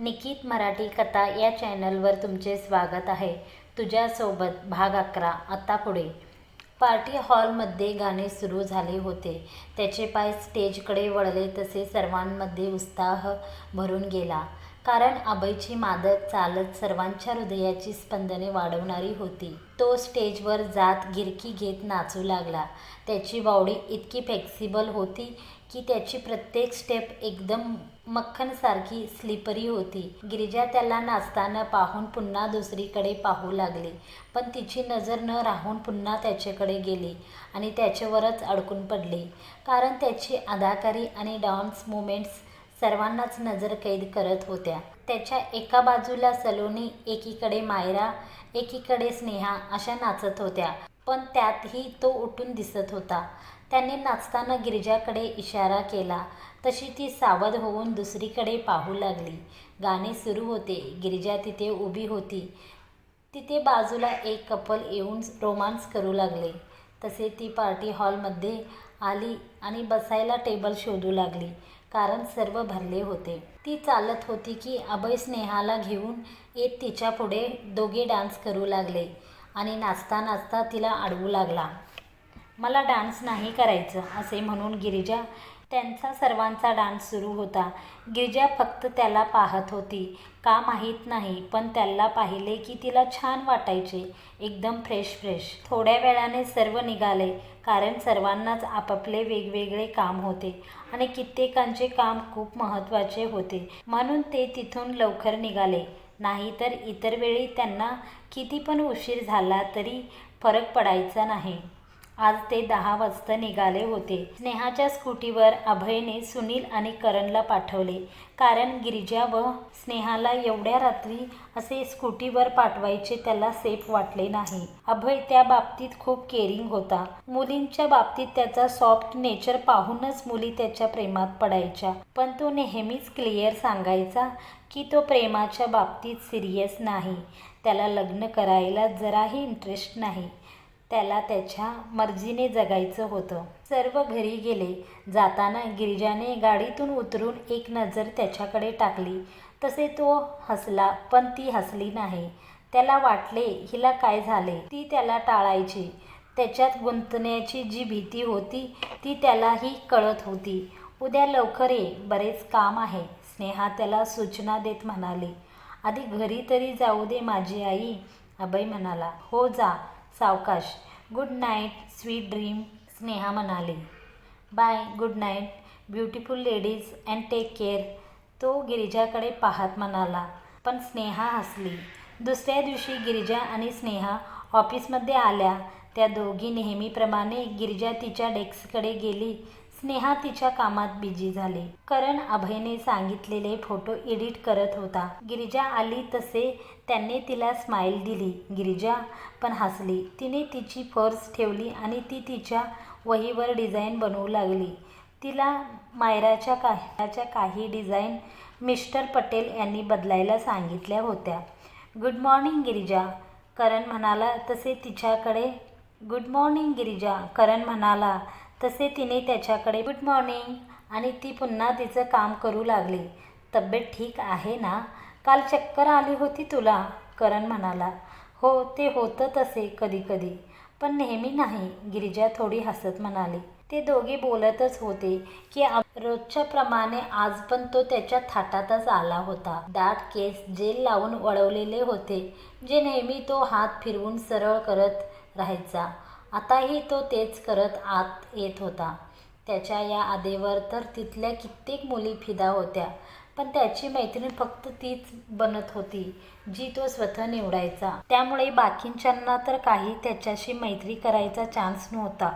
निकित मराठी कथा या चॅनलवर तुमचे स्वागत आहे. तुझ्यासोबत भाग अकरा आता पुढे. पार्टी हॉलमध्ये गाणे सुरू झाले होते. त्याचे पाय स्टेजकडे वळले तसे सर्वांमध्ये उत्साह भरून गेला. कारण अभयची मादक चालत सर्वांच्या हृदयाची स्पंदने वाढवणारी होती. तो स्टेजवर जात गिरकी घेत नाचू लागला. त्याची बावडी इतकी फ्लेक्सिबल होती की त्याची प्रत्येक स्टेप एकदम मक्खनसारखी स्लिपरी होती. गिरिजा त्याला नाचताना पाहून पुन्हा दुसरीकडे पाहू लागली. पण तिची नजर न राहून पुन्हा त्याच्याकडे गेली आणि त्याच्यावरच अडकून पडली. कारण त्याची अदाकारी आणि डान्स मुमेंट्स सर्वांनाच नजर कैद करत होत्या. त्याच्या एका बाजूला सलोनी एकीकडे मायरा एकीकडे स्नेहा अशा नाचत होत्या. पण त्यातही तो उठून दिसत होता. त्याने नाचताना गिरिजाकडे इशारा केला. तशी ती सावध होऊन दुसरीकडे पाहू लागली. गाणे सुरू होते. गिरिजा तिथे उभी होती. तिथे बाजूला एक कपल येऊन रोमांस करू लागले. तसे ती पार्टी हॉलमध्ये आली आणि बसायला टेबल शोधू लागली. कारण सर्व भरले होते. ती चालत होती की अभय स्नेहाला घेऊन येत तिच्या पुढे दोघे डान्स करू लागले आणि नाचता नाचता तिला अडवू लागला. मला डान्स नाही करायचं असे म्हणून गिरिजा त्यांचा सर्वांचा डान्स सुरू होता. गिरिजा फक्त त्याला पाहत होती. का माहीत नाही पण त्याला पाहिले की तिला छान वाटायचे. एकदम फ्रेश फ्रेश थोड्या वेळाने सर्व निघाले कारण सर्वांनाच आपापले वेगवेगळे काम होते आणि कित्येकांचे काम खूप महत्त्वाचे होते. म्हणून ते तिथून लवकर निघाले. नाहीतर इतर वेळी त्यांना किती पण उशीर झाला तरी फरक पडायचा नाही. आज ते दहा वाजता निघाले होते. स्नेहाच्या स्कूटीवर अभयने सुनील आणि करणला पाठवले. कारण गिरिजा व स्नेहाला एवढ्या रात्री असे स्कूटीवर पाठवायचे त्याला सेफ वाटले नाही. अभय त्या बाबतीत खूप केअरिंग होता. मुलींच्या बाबतीत त्याचा सॉफ्ट नेचर पाहूनच मुली त्याच्या प्रेमात पडायच्या. पण तो नेहमीच क्लिअर सांगायचा की तो प्रेमाच्या बाबतीत सिरियस नाही. त्याला लग्न करायला जराही इंटरेस्ट नाही. त्याला त्याच्या मर्जीने जगायचं होतं. सर्व घरी गेले. जाताना गिरिजाने गाडीतून उतरून एक नजर त्याच्याकडे टाकली. तसे तो हसला पण ती हसली नाही. त्याला वाटले हिला काय झाले? ती त्याला टाळायची. त्याच्यात गुंतण्याची जी भीती होती ती त्यालाही कळत होती. उद्या लवकर ये बरेच काम आहे. स्नेहा त्याला सूचना देत म्हणाली. आधी घरी तरी जाऊ दे माझी आई अभय म्हणाला. हो जा. सावकाश. Good night sweet dream Sneha म्हणाली. Bye good night beautiful ladies and take care तो गिरिजाकडे पाहत म्हणाला. पण स्नेहा हसली. दुसऱ्या दिवशी गिरिजा आणि स्नेहा ऑफिसमध्ये आल्या. त्या दोघी नेहमीप्रमाणे गिरिजा तिच्या डेस्ककडे गेली. स्नेहा तिच्या कामात बिझी झाली. करण अभयने सांगितलेले फोटो एडिट करत होता. गिरिजा आली तसे त्यांनी तिला स्माईल दिली. गिरिजा पण हसली. तिने तिची पर्स ठेवली आणि ती तिच्या वहीवर डिझाईन बनवू लागली. तिला मायराच्या काहीच्या काही डिझाईन मिस्टर पटेल यांनी बदलायला सांगितल्या होत्या. Good morning Girija. करण म्हणाला. तसे तिच्याकडे गुड मॉर्निंग गिरिजा. करण म्हणाला. तसे तिने त्याच्याकडे गुड मॉर्निंग आणि ती पुन्हा तिचं काम करू लागली. तब्येत ठीक आहे ना? काल चक्कर आली होती तुला? करण म्हणाला. हो ते होतं तसे कधी कधी पण नेहमी नाही गिरिजा थोडी हसत म्हणाली. ते दोघे बोलतच होते की रोजच्या प्रमाणे आज पण तो त्याच्या थाटातच आला होता. दाट केस जेल लावून वळवलेले होते जे नेहमी तो हात फिरवून सरळ करत राहायचा. आताही तो तेच करत आत येत होता. त्याच्या या आदेवर तर तिथल्या कित्येक मुली फिदा होत्या पण त्याची मैत्रीण फक्त तीच बनत होती जी तो स्वतः निवडायचा. त्यामुळे बाकींच्यांना तर काही त्याच्याशी मैत्री करायचा चान्स नव्हता.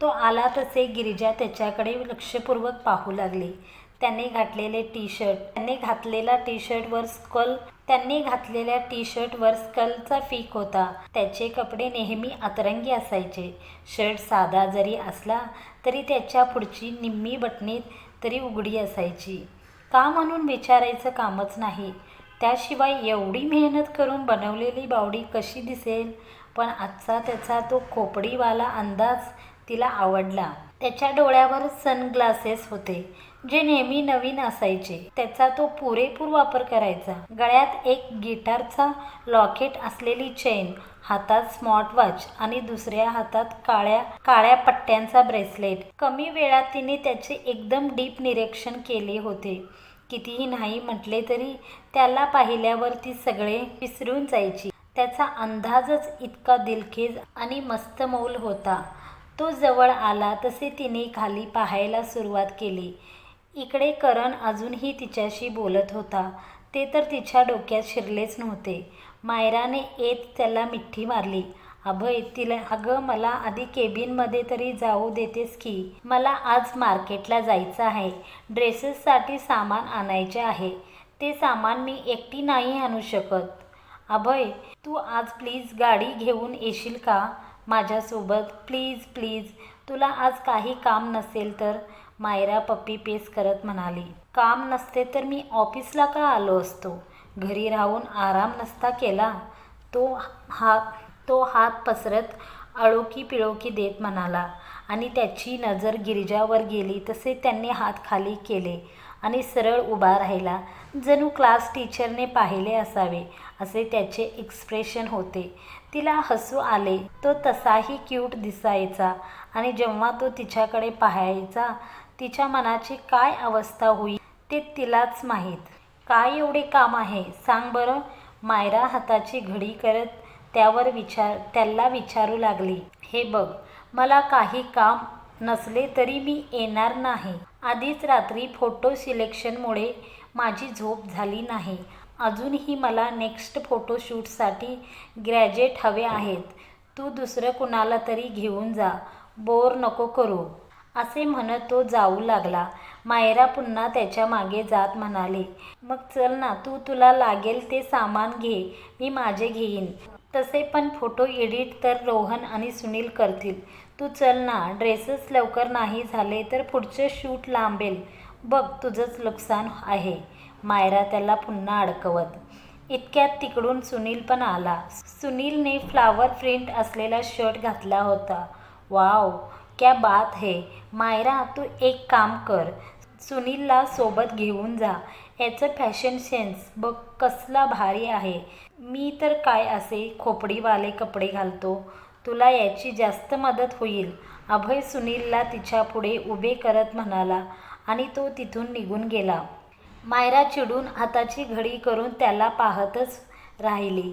तो आला तसे गिरिजा त्याच्याकडे लक्षपूर्वक पाहू लागली. त्याने घातलेले टी शर्ट त्याने घातलेला टी शर्टवर स्कल त्यांनी घातलेल्या टी शर्टवर स्कलचा फीक होता. त्याचे कपडे नेहमी अतरंगी असायचे. शर्ट साधा जरी असला तरी त्याच्या पुढची निम्मी बटणी तरी उघडी असायची. का म्हणून विचारायचं कामच नाही. त्याशिवाय एवढी मेहनत करून बनवलेली बावडी कशी दिसेल? पण आजचा त्याचा तो खोपडीवाला अंदाज तिला आवडला. त्याच्या डोळ्यावर सनग्लासेस होते. जे नेहमी नवीन असायचे त्याचा तो पुरेपूर वापर करायचा. गळ्यात एक गिटारचा लॉकेट असलेली चेन हातात स्मार्टवॉच आणि दुसऱ्या हातात काळ्या काळ्या पट्ट्यांचा ब्रेसलेट. कमी वेळात तिने त्याचे एकदम डीप निरीक्षण केले होते. कितीही नाही म्हटले तरी त्याला पाहिल्यावर ती सगळे विसरून जायची. त्याचा अंदाजच इतका दिलखेज आणि मस्तमौल होता. तो जवळ आला तसे तिने खाली पाहायला सुरुवात केली. इकडे करण अजूनही तिच्याशी बोलत होता. ते तर तिच्या डोक्यात शिरलेच नव्हते. मायराने येत त्याला मिठी मारली. अभय तिला अगं मला आधी केबिनमध्ये तरी जाऊ देतेस की? मला आज मार्केटला जायचं आहे. ड्रेसेससाठी सामान आणायचे आहे. ते सामान मी एकटी नाही आणू शकत. अभय तू आज प्लीज गाडी घेऊन येशील का? माझ्यासोबत. Please please. तुला आज काही काम नसेल तर? मायरा पप्पी पेस करत म्हणाली काम नसते तर मी ऑफिसला का आलो असतो? घरी राहून आराम नसता केला. तो हात तो हात पसरत अळोकी पिळोकी देत म्हणाला आणि त्याची नजर गिरिजावर गेली तसे त्यांनी हात खाली केले आणि सरळ उभा राहिला. जणू क्लास टीचरने पाहिले असावे असे त्याचे एक्सप्रेशन होते. तिला हसू आले तो तसाही क्यूट दिसायचा आणि जेव्हा तो तिच्याकडे पाहायचा तिच्या मनाची काय अवस्था होईल ते तिलाच माहीत. काय एवढे काम आहे? सांग बरं. मायरा हाताची घडी करत त्यावर विचार त्याला विचारू लागली. हे बघ मला काही काम नसले तरी मी येणार नाही. आधीच रात्री फोटो सिलेक्शनमुळे माझी झोप झाली नाही. अजूनही मला नेक्स्ट फोटोशूटसाठी ग्रॅज्युएट हवे आहेत. तू दुसरं कुणाला तरी घेऊन जा. बोर नको करू. असे म्हणत तो जाऊ लागला. मायरा पुन्हा त्याच्यामागे जात म्हणाली मग चल ना तू तुला लागेल ते सामान घे मी माझे घेईन. तसे पण फोटो एडिट तर रोहन आणि सुनील करतील. तू चल ना ड्रेसेस लवकर नाही झाले तर पुढचे शूट लांबेल. बघ तुझंच नुकसान आहे. मायरा त्याला पुन्हा अडकवत. इतक्यात तिकडून सुनील पण आला. सुनीलने फ्लावर प्रिंट असलेला शर्ट घातला होता. वाव क्या बात है? मायरा तू एक काम कर. सुनीलला सोबत घेऊन जा. याचं फॅशन सेन्स बघ कसला भारी आहे. मी तर काय असे खोपडीवाले कपडे घालतो? तुला याची जास्त मदत होईल. अभय सुनीलला तिच्या पुढे उभे करत म्हणाला आणि तो तिथून निघून गेला. मायरा चिडून हाताची घडी करून त्याला पाहतच राहिली.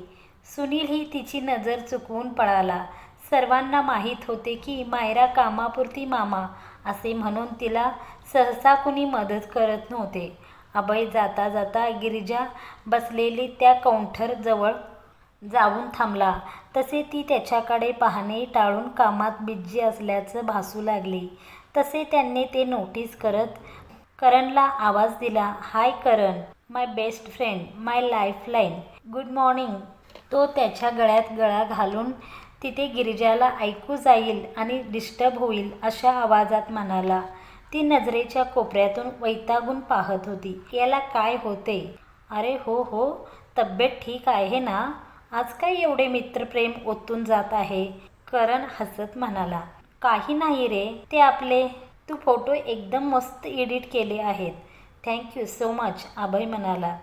सुनील ही तिची नजर चुकवून पळाला. सर्वांना माहीत होते की मायरा कामापुरती मामा असे म्हणून तिला सहसा कुणी मदत करत नव्हते. अभय जाता जाता गिरिजा बसलेली त्या कौंठरजवळ जाऊन थांबला. तसे ती त्याच्याकडे पाहणे टाळून कामात बिज्जी असल्याचं भासू लागली. तसे त्यांनी ते नोटीस करत करणला आवाज दिला hi Karan my best friend my lifeline good morning तो त्याच्या गळ्यात गळा घालून तिथे गिरिजाला ऐकू जाईल आणि डिस्टर्ब होईल अशा आवाजात म्हणाला. ती नजरेच्या कोपऱ्यातून वैतागून पाहत होती. याला काय होते? अरे हो हो तब्येत ठीक आहे ना? आज काय एवढे मित्रप्रेम ओतून जात आहे? करण हसत म्हणाला. काही नाही रे ते आपले. तू फोटो एकदम मस्त एडिट केले आहेत. थँक्यू सो मच अभय म्हणाला.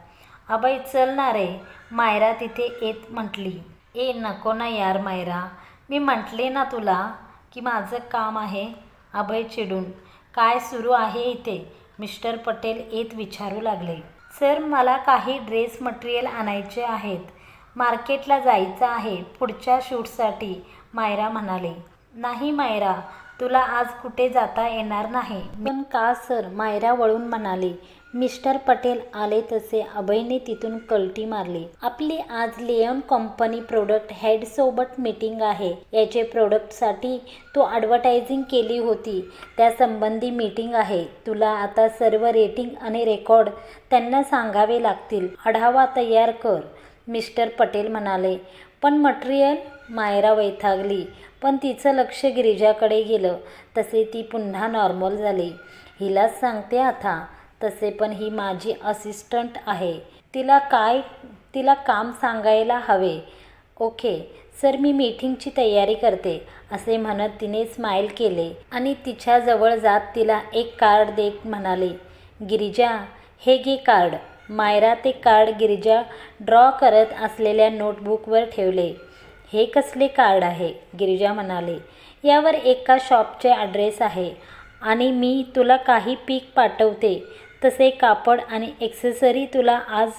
अभय चल ना रे. मायरा तिथे येत म्हटली. ए नको ना यार मायरा. मी म्हटले ना तुला की माझं काम आहे अभय चिडून. काय सुरू आहे इथे? मिस्टर पटेल येत विचारू लागले. सर मला काही ड्रेस मटेरियल आणायचे आहेत. मार्केटला जायचं आहे पुढच्या शूटसाठी मायरा म्हणाले. नाही मायरा तुला आज कुठे जाता येणार नाही. पण का सर? मायरा वळून म्हणाले. मिस्टर पटेल आले तसे अभयने तिथून कलटी मारली. आपली आज लिओन कंपनी प्रोडक्ट हेडसोबत मीटिंग आहे. याचे प्रोडक्टसाठी तू ॲडव्हर्टायझिंग केली होती. त्यासंबंधी मीटिंग आहे. तुला आता सर्व रेटिंग आणि रेकॉर्ड त्यांना सांगावे लागतील. आढावा तयार कर मिस्टर पटेल म्हणाले. पण मटेरियल मायरा वैथागली पण तिचं लक्ष गिरिजाकडे गेलं. तसे ती पुन्हा नॉर्मल झाली. हिलाच सांगते आता तसे पण ही माझी असिस्टंट आहे. तिला काय तिला काम सांगायला हवे. ओके सर मी मीटिंगची तयारी करते असे म्हणत तिने स्माईल केले आणि तिच्याजवळ जात तिला एक कार्ड देत म्हणाले. गिरिजा हे घे कार्ड मायरा ते कार्ड गिरिजा ड्रॉ करत असलेल्या नोटबुकवर ठेवले. हे कसले कार्ड आहे? गिरिजा म्हणाले. यावर एका शॉपचे ॲड्रेस आहे आणि मी तुला काही पीक पाठवते. तसे कापड आणि एक्सेसरी तुला आज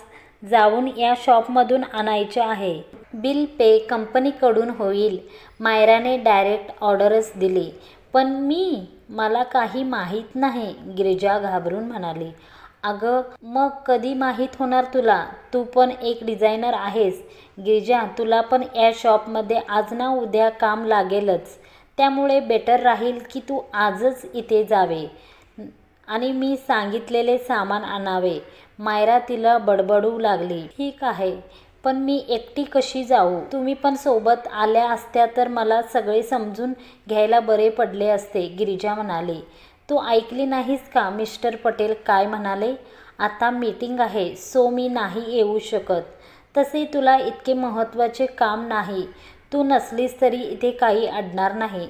जाऊन या शॉपमधून आणायचे आहे. बिल पे कंपनीकडून होईल. मायराने डायरेक्ट ऑर्डरच दिली. पण मी मला काही माहीत नाही गिरिजा घाबरून म्हणाली. अगं मग कधी माहीत होणार तुला? तू पण एक डिझायनर आहेस. गिरिजा तुला पण या शॉपमध्ये आज ना उद्या काम लागेलच. त्यामुळे बेटर राहील की तू आजच इथे जावे. आणि मी सांगितलेले सामान आणावे. मायरा तिला बडबडू लागली. ठीक आहे पण मी एकटी कशी जाऊ? तुम्ही पण सोबत आल्या असत्या तर मला सगळे समजून घ्यायला बरे पडले असते गिरिजा म्हणाली. तू ऐकली नाहीस का मिस्टर पटेल काय म्हणाले? आता मीटिंग आहे सो मी नाही येऊ शकत. तसे तुला इतके महत्त्वाचे काम नाही. तू नसलीस तरी इथे काही अडणार नाही.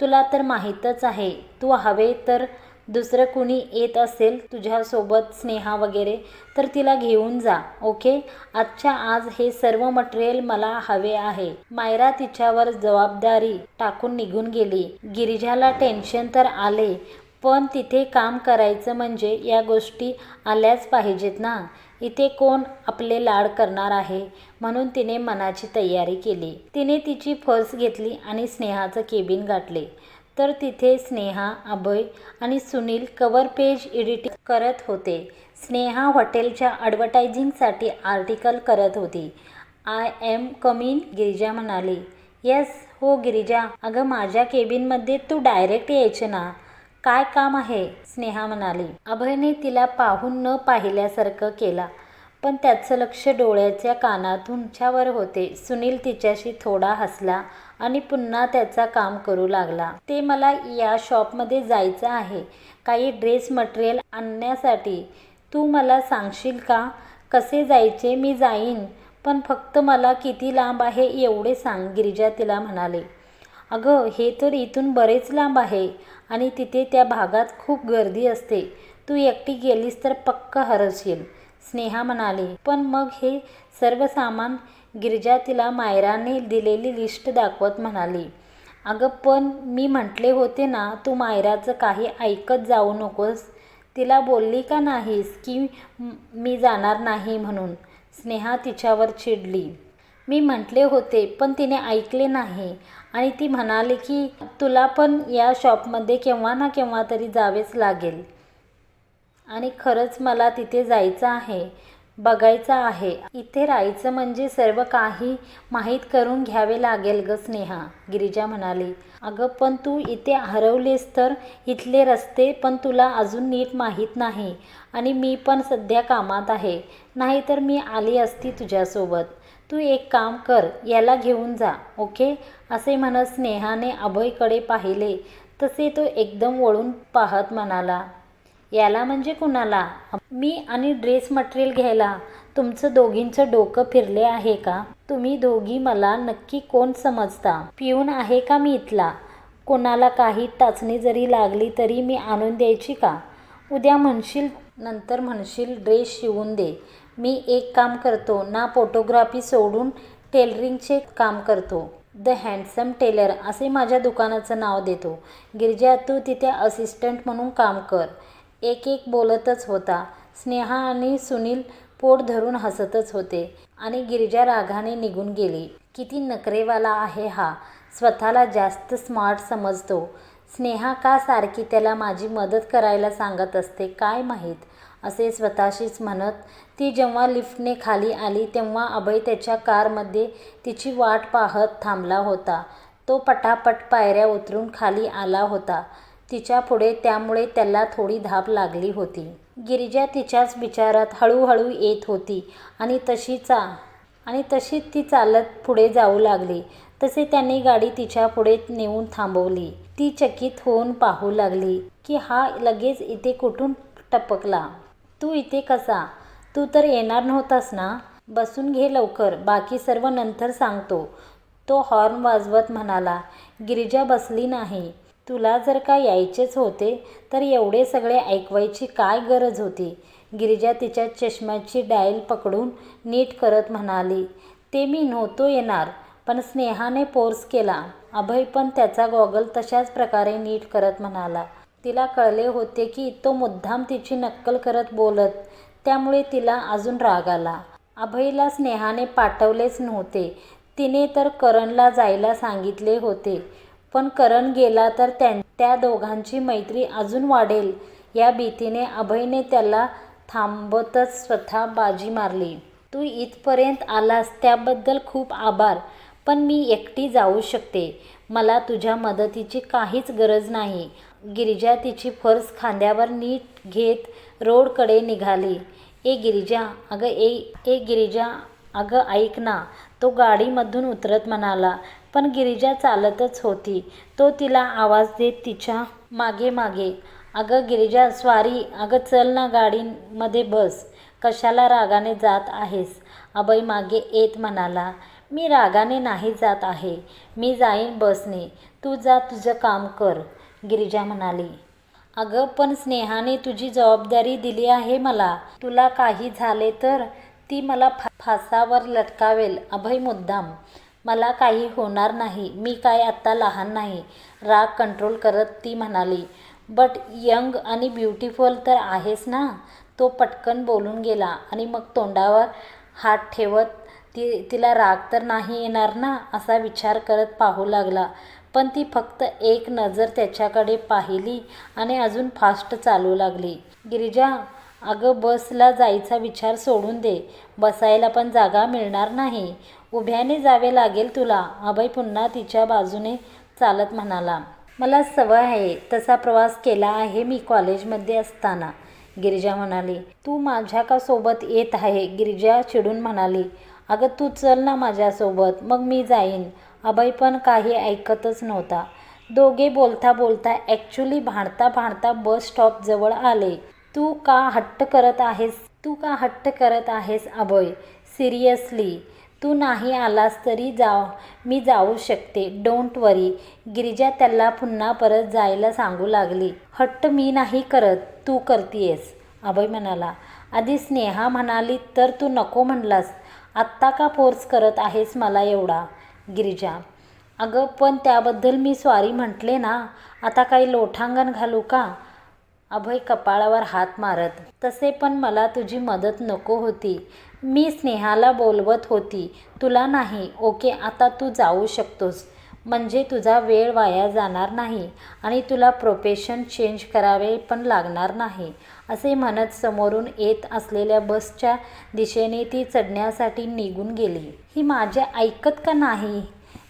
तुला तर माहीतच आहे तू हवे तर दुसरं कुणी येत असेल तुझ्यासोबत स्नेहा वगैरे तर तिला घेऊन जा ओके? आजच्या आज हे सर्व मटेरियल मला हवे आहे. मायरा तिच्यावर जबाबदारी टाकून निघून गेली. गिरिजाला टेन्शन तर आले पण तिथे काम करायचं म्हणजे या गोष्टी आल्याच पाहिजेत ना? इथे कोण आपले लाड करणार आहे? म्हणून तिने मनाची तयारी केली. तिने तिची फर्स घेतली आणि स्नेहाचं केबिन गाठले. तर तिथे स्नेहा अभय आणि सुनील कवर पेज एडिटिंग करत होते. स्नेहा हॉटेलच्या ॲडव्हर्टायझिंगसाठी आर्टिकल करत होती. आय एम कमिंग गिरिजा म्हणाली. येस हो गिरिजा. अगं माझ्या केबिनमध्ये तू डायरेक्ट यायचे ना. काय काम आहे? स्नेहा म्हणाली. अभयने तिला पाहून न पाहिल्यासारखं केला. पण त्याचं लक्ष डोळ्याच्या कानातूनच्यावर होते. सुनील तिच्याशी थोडा हसला आणि पुन्हा त्याचा काम करू लागला. ते मला या शॉपमध्ये जायचं आहे. काही ड्रेस मटेरियल आणण्यासाठी. तू मला सांगशील का? कसे जायचे मी जाईन. पण फक्त मला किती लांब आहे एवढे सांग गिरिजा तिला म्हणाले. अगं हे तर इथून बरेच लांब आहे आणि तिथे त्या भागात खूप गर्दी असते. तू एकटी गेलीस तर पक्क हरशील. स्नेहा म्हणाली पण मग हे सर्व सामान गिरजा तिला मायराने दिलेली लिस्ट दाखवत म्हणाली. अगं पण मी म्हटले होते ना तू मायराचं काही ऐकत जाऊ नकोस. तिला बोलली का नाहीस की मी जाणार नाही म्हणून? स्नेहा तिच्यावर चिडली. मी म्हटले होते पण तिने ऐकले नाही. आणि ती म्हणाली की तुला पण या शॉपमध्ये केव्हा ना केव्हा तरी जावेच लागेल. आणि खरंच मला तिथे जायचं आहे बघायचं आहे. इथे राहायचं म्हणजे सर्व काही माहीत करून घ्यावे लागेल ग स्नेहा गिरिजा म्हणाली. अगं पण तू इथे हरवलेस तर इथले रस्ते पण तुला अजून नीट माहीत नाही आणि मी पण सध्या कामात आहे. नाहीतर मी आली असती तुझ्यासोबत. तू एक काम कर याला घेऊन जा ओके? असे म्हणत स्नेहाने अभयकडे पाहिले. तसे तो एकदम वळून पाहत म्हणाला. याला म्हणजे कुणाला? मी आणि ड्रेस मटेरियल घ्यायला तुमचं दोघींचं डोकं फिरले आहे का? तुम्ही दोघी मला नक्की कोण समजता? पिऊन आहे का मी इथला? कोणाला काही टाचणी जरी लागली तरी मी आणून द्यायची का? उद्या म्हणशील नंतर म्हणशील ड्रेस शिवून दे. मी एक काम करतो ना फोटोग्राफी सोडून टेलरिंगचे काम करतो. द हँडसम टेलर असे माझ्या दुकानाचं नाव देतो. गिरजा तू तिथे असिस्टंट म्हणून काम कर. एक एक बोलतच होता. स्नेहा आणि सुनील पोट धरून हसतच होते आणि गिरिजा रागाने निघून गेली. किती नखरेवाला आहे हा. स्वतःला जास्त स्मार्ट समजतो. स्नेहा का सारखी त्याला माझी मदत करायला सांगत असते काय माहीत? असे स्वतःशीच म्हणत ती जेव्हा लिफ्टने खाली आली तेव्हा अभय त्याच्या कारमध्ये तिची वाट पाहत थांबला होता. तो पटापट पायऱ्या उतरून खाली आला होता. तिच्या पुढे त्यामुळे त्याला थोडी धाप लागली होती. गिरिजा तिच्याच विचारात हळूहळू येत होती आणि तशीचा आणि तशी ती चालत पुढे जाऊ लागली. तसे त्याने गाडी तिच्या पुढे नेऊन थांबवली. ती चकित होऊन पाहू लागली की हा लगेच इथे कुठून टपकला. तू इथे कसा? तू तर येणार नव्हतास ना? बसून घे लवकर बाकी सर्व नंतर सांगतो तो हॉर्न वाजवत म्हणाला. गिरिजा बसली नाही. तुला जर का यायचेच होते तर एवढे सगळे ऐकवायची काय गरज होती? गिरिजा तिच्या चष्म्याची डायल पकडून नीट करत म्हणाली ते मी नव्हतो येणार पण स्नेहाने फोर्स केला. अभय पण त्याचा गॉगल तशाच प्रकारे नीट करत म्हणाला. तिला कळले होते की तो मुद्दाम तिची नक्कल करत बोलत त्यामुळे तिला अजून राग आला. अभयला स्नेहाने पाठवलेच नव्हते. तिने तर करणला जायला सांगितले होते पण करण गेला तर त्यां त्या दोघांची मैत्री अजून वाढेल. या भीतीने अभयने त्याला थांबतच स्वतः बाजी मारली. तू इथपर्यंत आलास त्याबद्दल खूप आभार पण मी एकटी जाऊ शकते. मला तुझ्या मदतीची काहीच गरज नाही. गिरिजा तिची फर्स खांद्यावर नीट घेत रोडकडे निघाली. ए गिरिजा अगं ए ए गिरिजा अगं ऐक ना. तो गाडीमधून उतरत म्हणाला पण गिरिजा चालतच होती. तो तिला आवाज देत तिच्यामागे मागे अगं गिरिजा स्वारी अगं चल ना गाडीमध्ये बस. कशाला रागाने जात आहेस? अभय मागे येत म्हणाला मी रागाने नाही जात आहे. मी जाईन बसने. तू जा तुझं काम कर. गिरिजा म्हणाली अगं पण स्नेहाने तुझी जबाबदारी दिली आहे मला. तुला काही झाले तर ती मला फा फासावर लटकावेल. अभय मुद्दाम मला काही होणार नाही मी काय आत्ता लहान नाही राग कंट्रोल करत ती म्हणाली. बट यंग आणि ब्युटिफुल तर आहेस ना? तो पटकन बोलून गेला आणि मग तोंडावर हात ठेवत ती तिला राग तर नाही येणार ना? असा विचार करत पाहू लागला. पण ती फक्त एक नजर त्याच्याकडे पाहिली आणि अजून फास्ट चालू लागली. गिरिजा अगं बसला जायचा विचार सोडून दे. बसायला पण जागा मिळणार नाही. उभ्याने जावे लागेल तुला. अभय पुन्हा तिच्या बाजूने चालत म्हणाला मला सवय आहे. तसा प्रवास केला आहे मी कॉलेजमध्ये असताना. गिरिजा म्हणाली तू माझ्या का सोबत येत आहे? गिरिजा चिडून म्हणाली अगं तू चल ना माझ्यासोबत मग मी जाईन. अभय पण काही ऐकतच नव्हता. दोघे बोलता बोलता ॲक्च्युली भांडता भांडता बस स्टॉपजवळ आले. तू का हट्ट करत आहेस? तू का हट्ट करत आहेस अभय? सिरियसली तू नाही आलास तरी जा मी जाऊ शकते. डोंट वरी. गिरिजा त्याला पुन्हा परत जायला सांगू लागली. हट्ट मी नाही करत. तू करतीयस. अभय म्हणाला. आधी स्नेहा म्हणाली तर तू नको म्हणलास. आत्ता का फोर्स करत आहेस मला एवढा? गिरिजा. अगं पण त्याबद्दल मी स्वारी म्हटले ना. आता काही लोठांगण घालू का? अभय कपाळावर हात मारत. तसे पण मला तुझी मदत नको होती. मी स्नेहाला बोलवत होती. तुला नाही. ओके आता तू जाऊ शकतोस. म्हणजे तुझा वेळ वाया जाणार नाही आणि तुला प्रोफेशन चेंज करावे पण लागणार नाही. असे म्हणत समोरून येत असलेल्या बसच्या दिशेने ती चढण्यासाठी निघून गेली. ही माझे ऐकत का नाही?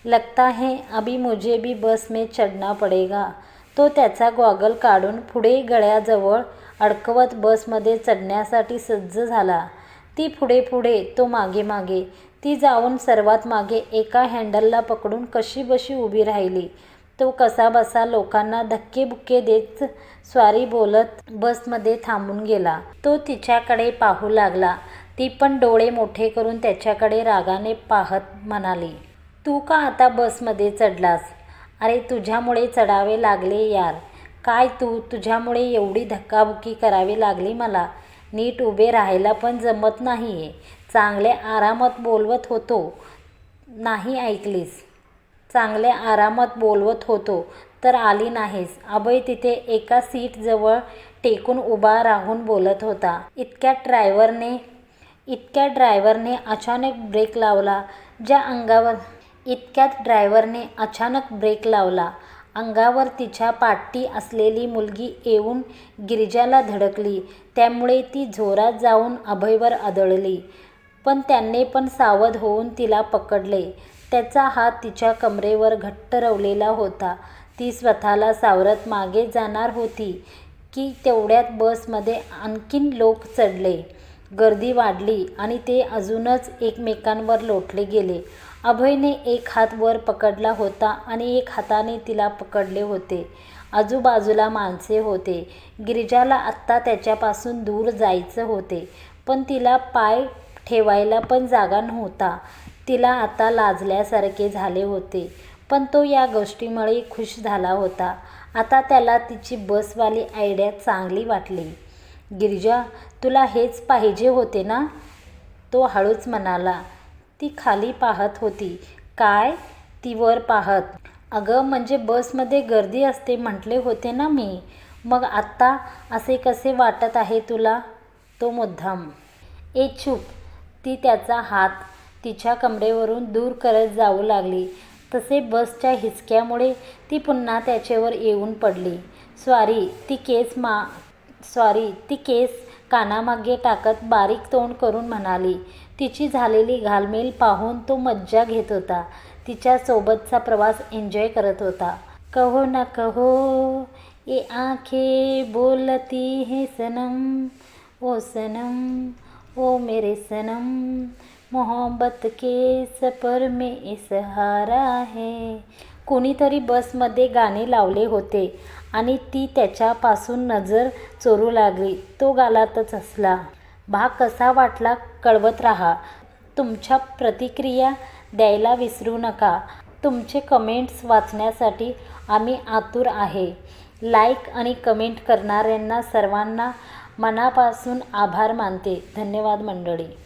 लगता है अभी मुझे भी बस में चढना पडेगा. तो त्याचा गॉगल काढून पुढे गळ्याजवळ अडकवत बसमध्ये चढण्यासाठी सज्ज झाला. ती पुढे पुढे तो मागे मागे. ती जाऊन सर्वात मागे एका हँडलला पकडून कशी बशी उभी राहिली. तो कसाबसा लोकांना धक्केबुक्के देत स्वारी बोलत बसमध्ये थांबून गेला. तो तिच्याकडे पाहू लागला. ती पण डोळे मोठे करून त्याच्याकडे रागाने पाहत म्हणाली तू का आता बसमध्ये चढलास? अरे तुझ्यामुळे चढावे लागले यार. काय तू? तुझ्यामुळे एवढी धक्काबुक्की करावी लागली मला. नीट उभे राहायला पण जमत नाही आहे चांगले आरामात बोलवत होतो. नाही ऐकलीस. चांगले आरामात बोलवत होतो तर आली नाहीस. अभय तिथे एका सीटजवळ टेकून उभा राहून बोलत होता. इतक्या ड्रायव्हरने इतक्या ड्रायव्हरने अचानक ब्रेक लावला. ज्या अंगावर इतक्यात ड्रायव्हरने अचानक ब्रेक लावला. अंगावर तिच्या पाठी असलेली मुलगी येऊन गिरिजाला धडकली. त्यामुळे ती जोरात जाऊन अभयवर आदळली. पण त्याने पण सावध होऊन तिला पकडले. त्याचा हात तिच्या कमरेवर घट्ट रवलेला होता. ती स्वतःला सावरत मागे जाणार होती की तेवढ्यात बसमध्ये आणखीन लोक चढले. गर्दी वाढली आणि ते अजूनच एकमेकांवर लोटले गेले. अभयने एक हात वर पकडला होता आणि एक हाताने तिला पकडले होते. आजूबाजूला माणसे होते. गिरिजाला आत्ता त्याच्यापासून दूर जायचं होते. पण तिला पाय ठेवायला पण जागा नव्हता. तिला आता लाजल्यासारखे झाले होते. पण तो या गोष्टीमुळे खुश झाला होता. आता त्याला तिची बसवाली आयडिया चांगली वाटली. गिरिजा तुला हेच पाहिजे होते ना? तो हळूच म्हणाला. ती खाली पाहत होती. काय? ती वर पाहत. अगं म्हणजे बसमध्ये गर्दी असते म्हटले होते ना मी. मग आत्ता असे कसे वाटत आहे तुला? तो मुद्दाम. ए चूप. ती त्याचा हात तिच्या कमरेवरून दूर करत जाऊ लागली. तसे बसच्या हिसक्यामुळे ती पुन्हा त्याच्यावर येऊन पडली. स्वारी ती केस मा स्वारी ती केस कानामागे टाकत बारीक तोंड करून म्हणाली तिची झालेली घालमेल पाहून तो मज्जा घेत होता. तिच्यासोबतचा प्रवास एन्जॉय करत होता. कहो ना कहो ये आखे बोलती है सनम ओ सनम ओ मेरे सनम मोहब्बत के सफर में इसहारा है. कोणीतरी बसमध्ये गाणे लावले होते आणि ती त्याच्यापासून नजर चोरू लागली. तो गालातच असला भाग कसा वाटला कळवत राहा. तुमच्या प्रतिक्रिया द्यायला विसरू नका. तुमचे कमेंट्स वाचण्यासाठी आम्ही आतुर आहे. लाईक आणि कमेंट करणाऱ्यांना सर्वांना मनापासून आभार मानते. धन्यवाद मंडळी.